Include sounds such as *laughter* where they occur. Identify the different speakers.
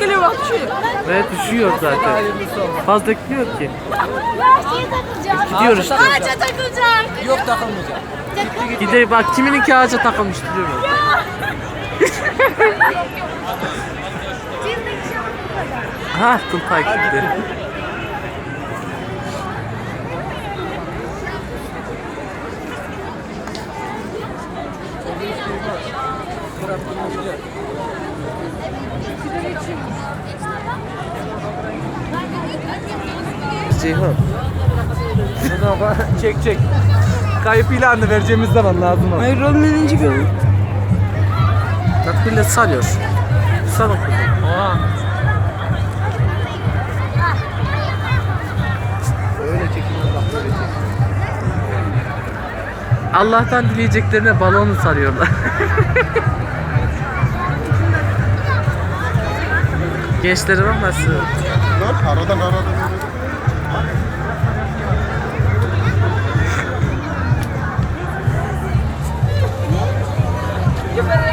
Speaker 1: geliyor bak düşüyor.
Speaker 2: Ve düşüyor zaten. Fazla gidiyor ki.
Speaker 3: Ya şeye takılacağım.
Speaker 2: Gidiyor işte.
Speaker 3: Ağaca takılacak.
Speaker 1: Yok takılmayacak.
Speaker 3: Takıl.
Speaker 2: Gidelim bak kimininki ağaca takılmış duruyor. Ha Tuntay gitti. Ceyhun. *laughs*
Speaker 1: çek çek. Kayıp ilanı vereceğimiz zaman lazım ama.
Speaker 4: Hayır oğlum birinci gün.
Speaker 2: Bak millet salıyor. Salın kızım.
Speaker 1: Aa. Öyle çekilir bak böyle çek.
Speaker 2: Allah'tan dileyeceklerine balonu sarıyorlar. *laughs* Gençlere bak nasıl.
Speaker 5: Lan aradan aradan. you.